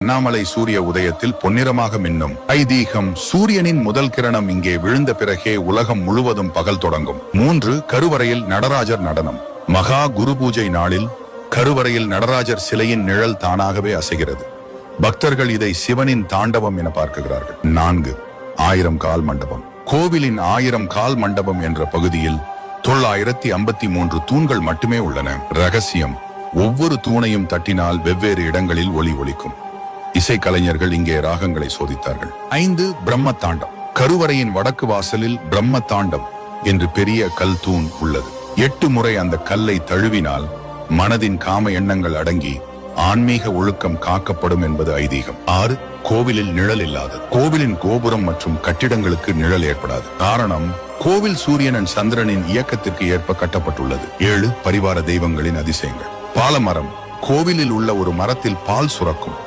அண்ணாமலை சூரிய உதயத்தில் பொன்னிறமாக மின்னும். ஐதீகம் சூரியனின் முதல் கிரணம் இங்கே விழுந்த பிறகே உலகம் முழுவதும் பகல் தொடங்கும். மூன்று கருவறையில் நடராஜர் நடனம். மகா குரு பூஜை நாளில் கருவறையில் நடராஜர் சிலையின் நிழல் தானாகவே அசைகிறது. பக்தர்கள் இதை சிவனின் தாண்டவம் என பார்க்கிறார்கள் நான்கு ஆயிரம் கால் மண்டபம். கோவிலின் ஆயிரம் கால் மண்டபம் என்ற பகுதியில் தொள்ளாயிரத்தி ஐம்பத்தி மூன்று தூண்கள் மட்டுமே உள்ளன. ரகசியம் ஒவ்வொரு தூணையும் தட்டினால் வெவ்வேறு இடங்களில் ஒளி ஒலிக்கும். இசைக்கலைஞர்கள் இங்கே ராகங்களை சோதித்தார்கள். ஐந்து பிரம்ம தாண்டம் கருவறையின் வடக்கு வாசலில் பிரம்ம தாண்டம் என்று பெரிய கல் தூண் உள்ளது. எட்டு முறை அந்த கல்லை தழுவினால் மனதின் காம எண்ணங்கள் அடங்கி ஆன்மீக ஒழுக்கம் காக்கப்படும் என்பது ஐதீகம். ஆறு கோவிலில் நிழல் இல்லாதது. கோவிலின் கோபுரம் மற்றும் கட்டிடங்களுக்கு நிழல் ஏற்படாது. காரணம் கோவில் சூரியனன் சந்திரனின் இயக்கத்திற்கு ஏற்ப கட்டப்பட்டுள்ளது. ஏழு பரிவார தெய்வங்களின் அதிசயங்கள். பாலமரம் கோவிலில் உள்ள ஒரு மரத்தில் பால் சுரக்கும்.